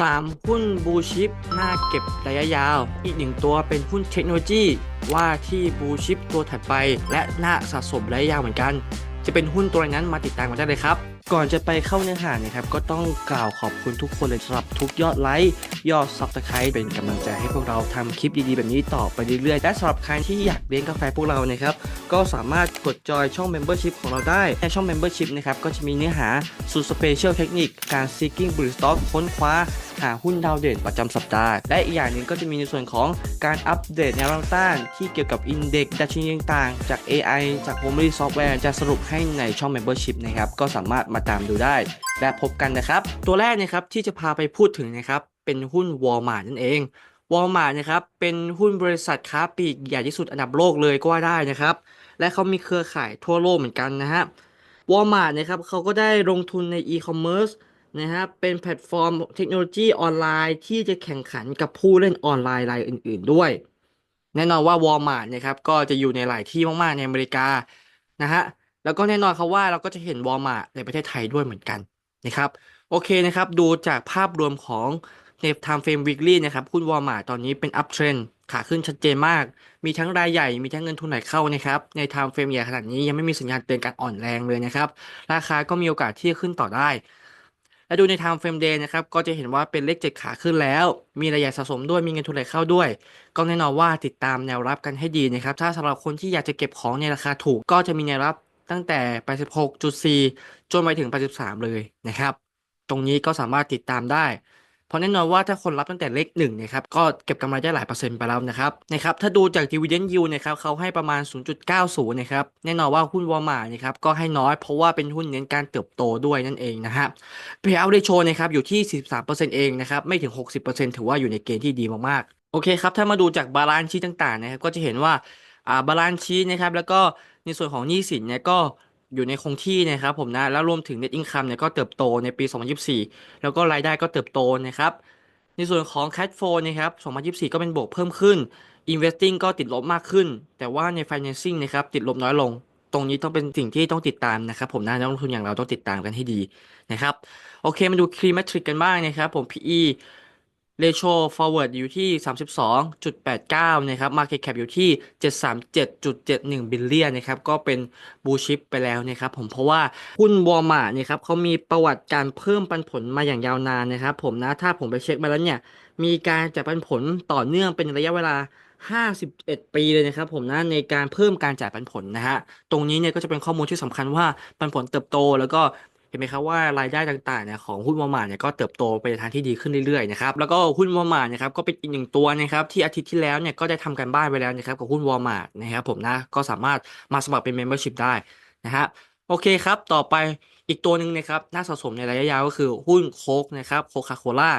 3 หุ้นบูชิปน่าเก็บระยะยาว อีกหนึ่งตัวเป็นหุ้นเทคโนโลยีว่าที่บูชิปตัวถัดไป และน่าสะสมระยะยาวเหมือนกัน จะเป็นหุ้นตัวนั้นมาติดตามกันได้เลยครับ ก่อนจะไปเข้าเนื้อหานะครับก็ต้องกล่าวขอบคุณทุกคนเลยสำหรับทุกยอดไลค์ยอดซับสไครต์เป็นกำลังใจให้พวกเราทำคลิปดีๆแบบนี้ต่อไปเรื่อยๆและสำหรับใครที่อยากเลี้ยงกาแฟพวกเรานะครับก็สามารถกดจอยช่อง Membership ของเราได้ในช่อง Membership นะครับก็จะมีเนื้อหาสุดสเปเชียลเทคนิคการ seeking bullish stock ค้นคว้า หาหุ้นดาวเด่นประจำสัปดาห์ และอีกอย่างหนึ่งก็จะมีในส่วนของการอัปเดตแนวต้านที่เกี่ยวกับอินเด็กซ์ดัชนีต่างๆ จาก AI จาก h o m e l y Software จะสรุปให้ในช่อง Membership นะครับ ก็สามารถมาตามดูได้ และพบกันนะครับ ตัวแรกนะครับที่จะพาไปพูดถึงนะครับเป็นหุ้น Walmart นั่นเอง Walmart นะครับเป็นหุ้นบริษัทค้าปลีกใหญ่ที่สุดอันดับโลกเลยก็ว่าได้นะครับ และเขามีเครือข่ายทั่วโลกเหมือนกันนะฮะ Walmart นะครับเขาก็ได้ลงทุนใน e-commerce นะฮะเป็นแพลตฟอร์มเทคโนโลยีออนไลน์ที่จะแข่งขันกับผู้เล่นออนไลน์รายอื่น ๆ ด้วย แน่นอนว่า Walmart นะครับก็จะอยู่ในหลายที่มาก ๆ ในอเมริกานะฮะแล้วก็แน่นอนครับว่าเราก็จะเห็น Walmart ในประเทศไทยด้วยเหมือนกันนะครับโอเคนะครับดูจากภาพรวมของใน Time Frame Weekly นะครับหุ้น Walmart ตอนนี้เป็น uptrend ขาขึ้นชัดเจนมาก มีทั้งรายใหญ่ มีทั้งเงินทุนไหลเข้านะครับ ใน Time Frame ใหญ่ขนาดนี้ยังไม่มีสัญญาณเตือนการอ่อนแรงเลยนะครับ ราคาก็มีโอกาสที่จะขึ้นต่อได้ และดูใน Time Frame Day นะครับ ก็จะเห็นว่าเป็นเลขเจ็ดขาขึ้นแล้ว มีรายะสะสมด้วย มีเงินทุนไหลเข้าด้วย ก็แน่นอนว่าติดตามแนวรับกันให้ดีนะครับ ถ้าสำหรับคนที่อยากจะเก็บของในราคาถูก ก็จะมีแนวรับตั้งแต่ 86.4 จนไปถึง 83 เลยนะครับ ตรงนี้ก็สามารถติดตามได้ เพราะแน่นอนว่าถ้าคนรับตั้งแต่เลขหนึ่งนะครับก็เก็บกำไรได้หลายเปอร์เซ็นต์ไปแล้วนะครับนะครับถ้าดูจาก dividend yield นะครับเขาให้ประมาณ 0.90นะครับแน่นอนว่าหุ้นวอลมานะครับก็ให้น้อยเพราะว่าเป็นหุ้นเน้นการเติบโตด้วยนั่นเองนะฮะ payout ratio นะครับอยู่ที่ 43%เองนะครับไม่ถึง 60%ถือว่าอยู่ในเกณฑ์ที่ดีมากๆโอเคครับถ้ามาดูจากบาลานซ์ชีต่างๆนะครับก็จะเห็นว่าอ่าบาลานซ์ชีนะครับแล้วก็ในส่วนของหนี้สินเนี่ยก็ อยู่ในคงที่นะครับผมนะแล้วรวมถึง net income เนี่ยก็เติบโตในปี 2024 แล้วก็รายได้ก็เติบโตนะครับในส่วนของ cash flow นะครับ2024 ก็เป็นบวกเพิ่มขึ้น investing ก็ติดลบมากขึ้น แต่ว่าใน financing นะครับติดลบน้อยลง ตรงนี้ต้องเป็นสิ่งที่ต้องติดตามนะครับผมนะนักลงทุนอย่างเราต้องติดตามกันให้ดีนะครับโอเคมาดู key metric กันบ้างนะครับผม PE ratio forward อยู่ที่ 32.89 นะครับ market cap อยู่ที่ 737.71 billion นะครับ ก็เป็น blue chip ไปแล้วนะครับผม เพราะว่าหุ้น Walmart เนี่ยครับเขามีประวัติการเพิ่มปันผลมาอย่างยาวนานนะครับผมนะ ถ้าผมไปเช็คมาแล้วเนี่ย มีการจ่ายปันผลต่อเนื่องเป็นระยะเวลา51 ปีเลยนะครับผมนะในการเพิ่มการจ่ายปันผลนะฮะตรงนี้เนี่ยก็จะเป็นข้อมูลที่สำคัญว่าปันผลเติบโต แล้วก็ เห็นไหมครับว่ารายได้ต่างๆเนี่ยของหุ้นวอลมาร์เนี่ยก็เติบโตไปในทางที่ดีขึ้นเรื่อยๆนะครับแล้วก็หุ้นวอลมาร์นะครับก็เป็นอีกหนึ่งตัวนะครับที่อาทิตย์ที่แล้วเนี่ยก็ได้ทำการบ้านไว้แล้วนะครับกับหุ้นวอลมาร์นะครับผมนะก็สามารถมาสมัครเป็น Membership ได้นะฮะโอเคครับ ต่อไปอีกตัวหนึ่งนะครับน่าสะสมในระยะยาวก็คือหุ้นโค้กนะครับโคคาโคล่า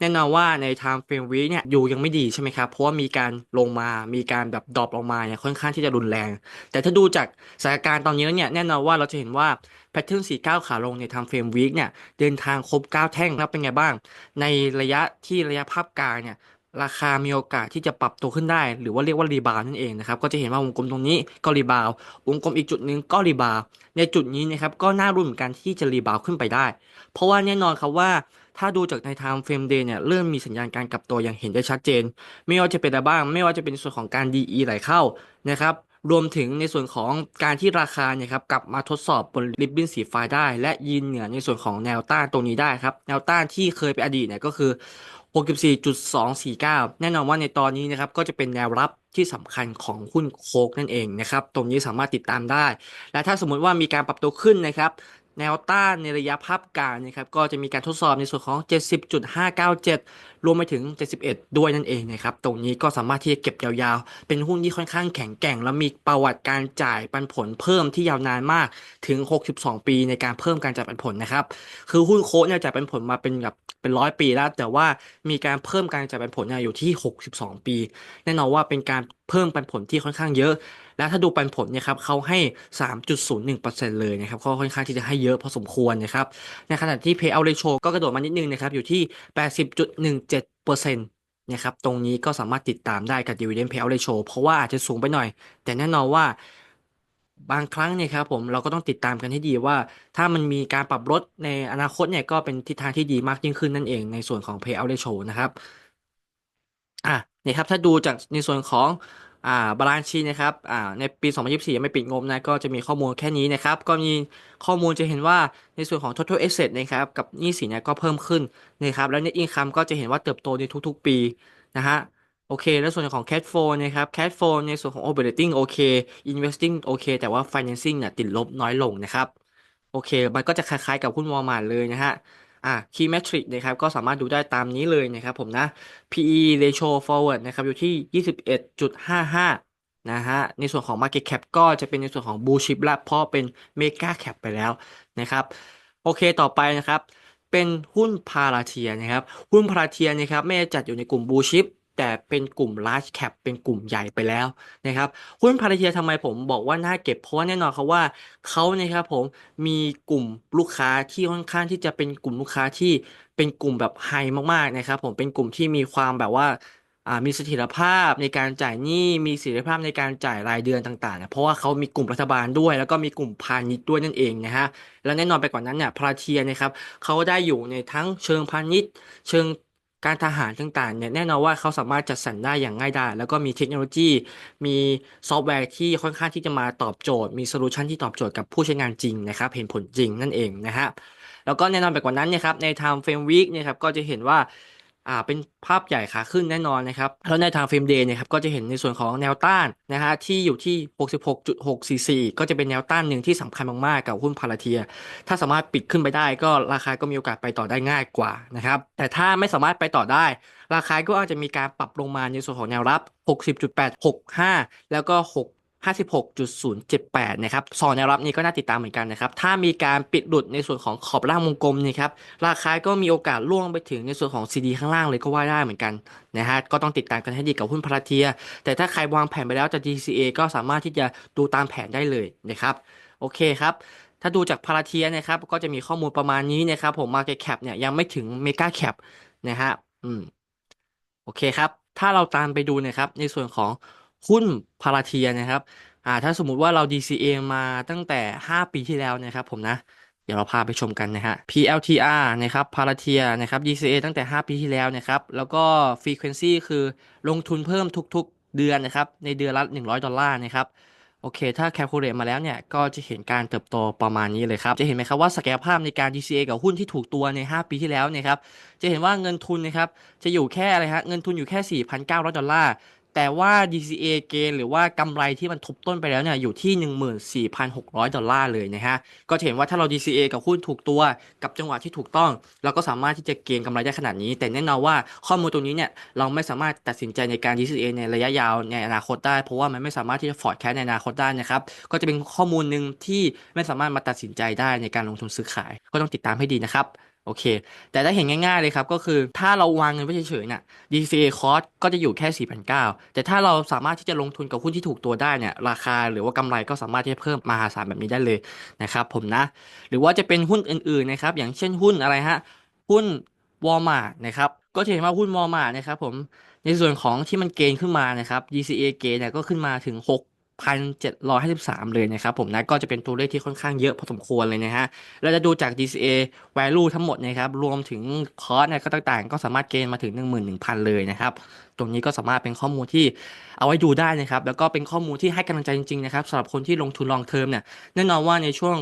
แน่นอนว่าใน time frame week เนี่ยอยู่ยังไม่ดีใช่ไหมครับเพราะว่ามีการลงมามีการแบบดรอปลงมาเนี่ยค่อนข้างที่จะรุนแรง แต่ถ้าดูจากสถานการณ์ตอนนี้แล้วเนี่ยแน่นอนว่าเราจะเห็นว่าแพทเทิร์น49ขาลงใน time frame week เนี่ยเดินทางครบ9แท่งแล้วเป็นไงบ้าง ในระยะที่ระยะภาพกลางเนี่ยราคามีโอกาสที่จะปรับตัวขึ้นได้ หรือว่าเรียกว่ารีบาวนั่นเองนะครับก็จะเห็นว่าวงกลมตรงนี้ก็รีบาววงกลมอีกจุดหนึ่งก็รีบาวในจุดนี้นะครับก็น่ารุ้นเหมือนกันที่จะรีบาวขึ้นไปได้ เพราะว่าแน่นอนครับว่า ถ้าดูจากใน time frame day เนี่ยเริ่มมีสัญญาณการกลับตัวอย่างเห็นได้ชัดเจน ไม่ว่าจะเป็นอะไรบ้าง ไม่ว่าจะเป็นส่วนของการ DE ไหลเข้านะครับรวมถึงในส่วนของการที่ราคาเนี่ยครับกลับมาทดสอบบนริบบิ้นสีฟ้าได้ และยืนเหนือในส่วนของแนวต้านตรงนี้ได้ครับ แนวต้านที่เคยเป็นอดีตเนี่ยก็คือ 64.249 แน่นอนว่าในตอนนี้นะครับก็จะเป็นแนวรับที่สำคัญของหุ้นโคกนั่นเองนะครับ ตรงนี้สามารถติดตามได้ และถ้าสมมุติว่ามีการปรับตัวขึ้นนะครับ แนวต้านในระยะภาพกลางนะครับก็จะมีการทดสอบในส่วนของ 70.597 รวมไปถึง 71 ด้วยนั่นเองนะครับตรงนี้ก็สามารถที่จะเก็บยาวๆ เป็นหุ้นที่ค่อนข้างแข็งแกร่ง และมีประวัติการจ่ายปันผลเพิ่มที่ยาวนานมากถึง 62 ปีในการเพิ่มการจ่ายปันผลนะครับคือหุ้นโค้ดเนี่ยจ่ายปันผลมาเป็นแบบเป็นร้อยปีแล้ว แต่ว่ามีการเพิ่มการจ่ายปันผลเนี่ยอยู่ที่ 62 ปี แน่นอนว่าเป็นการเพิ่มปันผลที่ค่อนข้างเยอะ แล้วถ้าดูปันผลเนี่ยครับเขาให้ 3.01%เลยนะครับก็ค่อนข้างที่จะให้เยอะพอสมควรนะครับในขณะที่ payout ratio ก็กระโดดมานิดนึงนะครับอยู่ที่ 80.17%นะครับตรงนี้ก็สามารถติดตามได้กับ dividend payout ratio เพราะว่าอาจจะสูงไปหน่อย แต่แน่นอนว่าบางครั้งเนี่ยครับผมเราก็ต้องติดตามกันให้ดีว่า ถ้ามันมีการปรับลดในอนาคตเนี่ยก็เป็นทิศทางที่ดีมากยิ่งขึ้นนั่นเองในส่วนของ payout ratio นะครับ อะเนี่ยครับถ้าดูจากในส่วนของอ่าบาลานซ์ชีนะครับอ่าในปี 2024 ยังไม่ปิดงบนะก็จะมีข้อมูลแค่นี้นะครับ ก็มีข้อมูลจะเห็นว่าในส่วนของ total asset นะครับกับหนี้สินเนี่ยก็เพิ่มขึ้นนะครับแล้ว net income ก็จะเห็นว่าเติบโตในทุกๆ ปีนะฮะโอเค แล้วส่วนของ cash flow นะครับ cash flow ในส่วนของ operating โอเค investing โอเค แต่ว่า financing เนี่ยติดลบน้อยลงนะครับ โอเค มันก็จะคล้ายๆกับหุ้นวอลมาร์เลยนะฮะ อะ key metric นะครับก็สามารถดูได้ตามนี้เลยนะครับผมนะ PE ratio forward นะครับอยู่ที่ 21.55 นะฮะ ในส่วนของ market cap ก็จะเป็นในส่วนของ blue chip ละเพราะเป็น mega cap ไปแล้วนะครับ โอเคต่อไปนะครับ เป็นหุ้นพาราเทียนะครับ หุ้นพาราเทียนะครับไม่ได้จัดอยู่ในกลุ่ม blue chip แต่เป็นกลุ่ม large cap เป็นกลุ่มใหญ่ไปแล้วนะครับหุ้นพาราเทียทำไมผมบอกว่าน่าเก็บเพราะว่าแน่นอนครับว่าเขานะครับผมมีกลุ่มลูกค้าที่ค่อนข้างที่จะเป็นกลุ่มลูกค้าที่เป็นกลุ่มแบบไฮมากๆนะครับผมเป็นกลุ่มที่มีความแบบว่ามีเสถียรภาพในการจ่ายหนี้มีเสถียรภาพในการจ่ายรายเดือนต่างๆเนี่ยเพราะว่าเขามีกลุ่มรัฐบาลด้วย แล้วก็มีกลุ่มพาณิชย์ด้วยนั่นเองนะฮะ แล้วแน่นอนไปกว่านั้นเนี่ยพาราเทียนะครับเขาได้อยู่ในทั้งเชิงพาณิชย์ เชิง การทหารต่างๆเนี่ยแน่นอนว่าเขาสามารถจัดสรรได้อย่างง่ายดายแล้วก็มีเทคโนโลยี มีซอฟต์แวร์ที่ค่อนข้างที่จะมาตอบโจทย์ มีโซลูชันที่ตอบโจทย์กับผู้ใช้งานจริงนะครับ เห็นผลจริงนั่นเองนะฮะแล้วก็แน่นอนไปกว่านั้นเนี่ยครับใน Time Frame Week เนี่ยครับก็จะเห็นว่า อ่าเป็นภาพใหญ่ขาขึ้นแน่นอนนะครับแล้วใน Time Frame Day เนี่ยครับก็จะเห็นในส่วนของแนวต้านนะฮะที่อยู่ที่ 66.644 ก็จะเป็นแนวต้านหนึ่งที่สำคัญมากๆกับหุ้นพาราเทีย ถ้าสามารถปิดขึ้นไปได้ก็ราคาก็มีโอกาสไปต่อได้ง่ายกว่านะครับแต่ถ้าไม่สามารถไปต่อได้ ราคาก็อาจจะมีการปรับลงมาในส่วนของแนวรับ 60.865 แล้วก็6 56.078 นะครับสองแนวรับนี้ก็น่าติดตามเหมือนกันนะครับ ถ้ามีการปิดหลุดในส่วนของขอบล่างวงกลมนี่ครับ ราคาก็มีโอกาสล่วงไปถึงในส่วนของ CD ข้างล่างเลยก็ว่าได้เหมือนกันนะฮะ ก็ต้องติดตามกันให้ดีกับหุ้นพาราเทีย แต่ถ้าใครวางแผนไปแล้วจะ DCA ก็สามารถที่จะดูตามแผนได้เลยนะครับ โอเคครับถ้าดูจากพาราเทียนะครับ ก็จะมีข้อมูลประมาณนี้นะครับ ผม Market Cap เนี่ยยังไม่ถึง Mega Cap นะฮะ อืม โอเคครับ ถ้าเราตามไปดูนะครับในส่วนของ หุ้นพาราเทียนะครับอ่าถ้าสมมุติว่าเรา DCA มาตั้งแต่ 5 ปีที่แล้วนะครับผมนะเดี๋ยวเราพาไปชมกันนะฮะ PLTR นะครับพาราเทียนะครับ DCA ตั้งแต่ 5 ปีที่แล้วนะครับ แล้วก็ Frequency คือลงทุนเพิ่มทุกๆเดือนนะครับ ในเดือนละ 100 ดอลลาร์นะครับ โอเค ถ้า calculate มาแล้วเนี่ย ก็จะเห็นการเติบโตประมาณนี้เลยครับ จะเห็นไหมครับว่าศักยภาพในการ DCA กับหุ้นที่ถูกตัวใน 5 ปีที่แล้วเนี่ยครับ จะเห็นว่าเงินทุนนะครับ จะอยู่แค่อะไรฮะ เงินทุนอยู่แค่ 4,900 ดอลลาร์ แต่ว่า DCA เกนหรือว่ากำไรที่มันทบต้นไปแล้วเนี่ยอยู่ที่ 14,600 ดอลลาร์เลยนะฮะ ก็จะเห็นว่าถ้าเรา DCA กับหุ้นถูกตัวกับจังหวะที่ถูกต้อง เราก็สามารถที่จะเก็งกำไรได้ขนาดนี้ แต่แน่นอนว่าข้อมูลตรงนี้เนี่ยเราไม่สามารถตัดสินใจในการ DCA ในระยะยาวในอนาคตได้ เพราะว่ามันไม่สามารถที่จะ forecast ในอนาคตได้นะครับ ก็จะเป็นข้อมูลหนึ่งที่ไม่สามารถมาตัดสินใจได้ในการลงทุนซื้อขาย ก็ต้องติดตามให้ดีนะครับ โอเค แต่ถ้าเห็นง่ายๆเลยครับ ก็คือถ้าเราวางเงินไว้เฉยๆน่ะ DCA cost ก็จะอยู่แค่ 4,900 แต่ถ้าเราสามารถที่จะลงทุนกับหุ้นที่ถูกตัวได้เนี่ย ราคาหรือว่ากำไรก็สามารถที่จะเพิ่มมหาศาลแบบนี้ได้เลยนะครับผมนะ หรือว่าจะเป็นหุ้นอื่นๆนะครับ อย่างเช่นหุ้นอะไรฮะ หุ้น Walmart นะครับ ก็จะเห็นว่าหุ้น Walmart นะครับผม ในส่วนของที่มันเกณฑ์ขึ้นมานะครับ DCA เกณฑ์เนี่ยก็ขึ้นมาถึง 1,753 เลยนะครับผมนะก็จะเป็นตัวเลขที่ค่อนข้างเยอะพอสมควรเลยนะฮะเราจะดูจาก DCA value ทั้งหมดนะครับรวมถึงคอร์สเนี่ยก็ต่างๆ ก็สามารถเกณฑ์มาถึง 11,000 เลยนะครับ ตรงนี้ก็สามารถเป็นข้อมูลที่เอาไว้ดูได้นะครับ แล้วก็เป็นข้อมูลที่ให้กำลังใจจริงๆนะครับสำหรับคนที่ลงทุนลองเทอมเนี่ยแน่นอนว่าในช่วง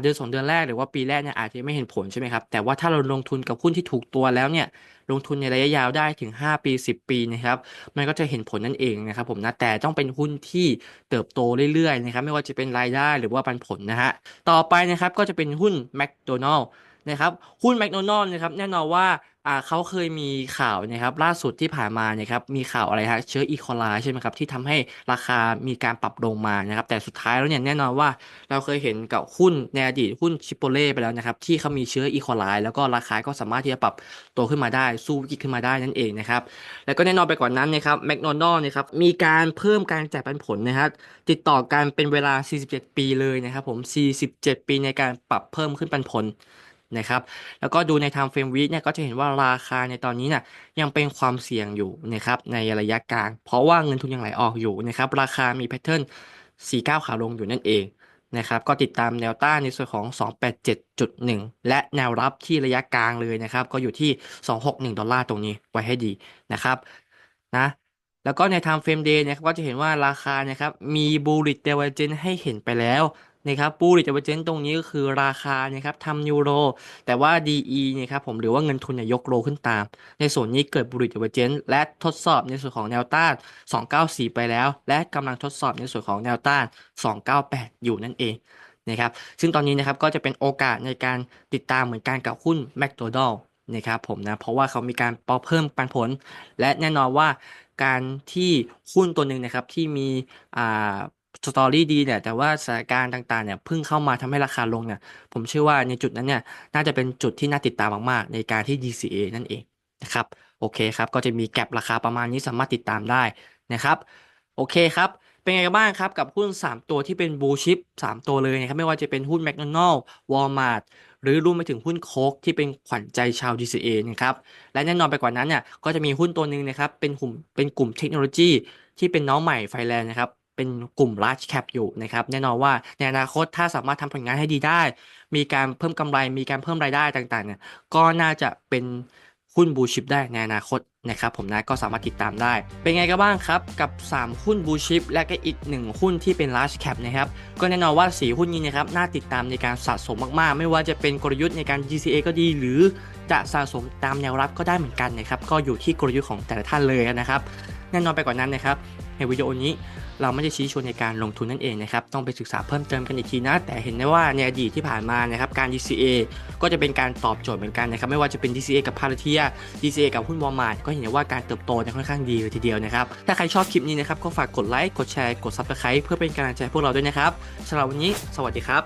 เดือนสองเดือนแรกหรือว่าปีแรกเนี่ยอาจจะไม่เห็นผลใช่ไหมครับแต่ว่าถ้าเราลงทุนกับหุ้นที่ถูกตัวแล้วเนี่ยลงทุนในระยะยาวได้ถึง 5 ปี 10 ปีนะครับมันก็จะเห็นผลนั่นเองนะครับผมนะแต่ต้องเป็นหุ้นที่เติบโตเรื่อยๆนะครับไม่ว่าจะเป็นรายได้หรือว่าปันผลนะฮะต่อไปนะครับก็จะเป็นหุ้น McDonald นะครับหุ้น McDonald นะครับแน่นอนว่า อ่าเขาเคยมีข่าวนะครับล่าสุดที่ผ่านมาเนี่ยครับมีข่าวอะไรฮะเชื้ออีโคไลใช่ไหมครับที่ทำให้ราคามีการปรับลงมานะครับแต่สุดท้ายแล้วเนี่ยแน่นอนว่าเราเคยเห็นกับหุ้นในอดีตหุ้นชิปโปเล่ไปแล้วนะครับที่เขามีเชื้ออีโคไลแล้วก็ราคาก็สามารถที่จะปรับตัวขึ้นมาได้สู้วิกฤตขึ้นมาได้นั่นเองนะครับแล้วก็แน่นอนไปกว่านั้นนะครับแมคโดนัลล์นะครับมีการเพิ่มการจ่ายปันผลนะครับติดต่อกันเป็นเวลา 47 ปีเลยนะครับผม 47 ปีในการปรับเพิ่มขึ้นปันผล นะครับ แล้วก็ดูใน time frame week เนี่ยก็จะเห็นว่าราคาในตอนนี้เนี่ยยังเป็นความเสี่ยงอยู่นะครับในระยะกลาง เพราะว่าเงินทุนยังไหลออกอยู่นะครับ ราคามีแพทเทิร์น49ขาลงอยู่นั่นเองนะครับก็ติดตามแนวต้านในส่วนของ 287.1 และแนวรับที่ระยะกลางเลยนะครับ ก็อยู่ที่ 261 ดอลลาร์ตรงนี้ไว้ให้ดีนะครับนะแล้วก็ใน time frame day นะครับก็จะเห็นว่าราคานะครับมี bullish divergence ให้เห็นไปแล้ว นะครับบูริจเวอร์เจนตรงนี้ก็คือราคานะครับทำยูโร แต่ว่า DE นี่ยครับผมหรือว่าเงินทุนเนี่ยยกโลขึ้นตาม ในส่วนนี้เกิดบูริจเวอร์เจนและทดสอบในส่วนของแนวต้าน 294 ไปแล้ว และกำลังทดสอบในส่วนของแนวต้าน 298 อยู่นั่นเองนะครับซึ่งตอนนี้นะครับก็จะเป็นโอกาสในการติดตามเหมือนกันกับหุ้น McDonald นะครับผมนะเพราะว่าเขามีการปอเพิ่มปันผล และแน่นอนว่าการที่หุ้นตัวหนึ่งนะครับที่มีอ่า สตอรี่ดีเนี่ยแต่ว่าสถานการณ์ต่างๆเนี่ยเพิ่งเข้ามาทำให้ราคาลงเนี่ยผมเชื่อว่าในจุดนั้นเนี่ยน่าจะเป็นจุดที่น่าติดตามมากๆ ในการที่ DCA นั่นเองนะครับโอเคครับก็จะมีแก็บราคาประมาณนี้สามารถติดตามได้นะครับโอเคครับเป็นไงกันบ้างครับกับหุ้น 3 ตัวที่เป็นบูชิป 3 ตัวเลยนะครับไม่ว่าจะเป็นหุ้น McDonald Walmart หรือรวมไปถึงหุ้นโคกที่เป็นขวัญใจชาว DCA นะครับและแน่นอนไปกว่านั้นเนี่ยก็จะมีหุ้นตัวหนึ่งนะครับเป็นกลุ่มเป็นกลุ่มเทคโนโลยีที่เป็นน้องใหม่ไฟแลนด์นะครับ เป็นกลุ่ม large cap อยู่นะครับ แน่นอนว่าในอนาคตถ้าสามารถทำผลงานให้ดีได้ มีการเพิ่มกำไร มีการเพิ่มรายได้ต่างๆ เนี่ย ก็น่าจะเป็นหุ้นบูชิปได้ในอนาคตนะครับผมนะก็สามารถติดตามได้ เป็นไงกันบ้างครับกับ 3 หุ้นบูชิปและก็อีก 1 หุ้นที่เป็น large cap นะครับก็แน่นอนว่าสีหุ้นนี้นะครับน่าติดตามในการสะสมมากๆ ไม่ว่าจะเป็นกลยุทธ์ในการ GCA ก็ดี หรือจะสะสมตามแนวรับก็ได้เหมือนกันนะครับก็อยู่ที่กลยุทธ์ของแต่ละท่านเลยนะครับแน่นอนไปกว่านั้นนะครับ ในวิดีโอนี้เราไม่ได้ชี้ชวนในการลงทุนนั่นเองนะครับ ต้องไปศึกษาเพิ่มเติมกันอีกทีนะ แต่เห็นได้ว่าในอดีตที่ผ่านมานะครับการ DCA ก็จะเป็นการตอบโจทย์เหมือนกันนะครับ ไม่ว่าจะเป็น DCA กับพาราเทีย DCA กับหุ้นวอลมาร์ทก็เห็นได้ว่าการเติบโตค่อนข้างดีเลยทีเดียวนะครับ ถ้าใครชอบคลิปนี้นะครับก็ฝากกดไลค์ กดแชร์ กดซับสไคร b e เพื่อเป็นกำลังใจพวกเราด้วยนะครับสำหรับวันนี้ สวัสดีครับ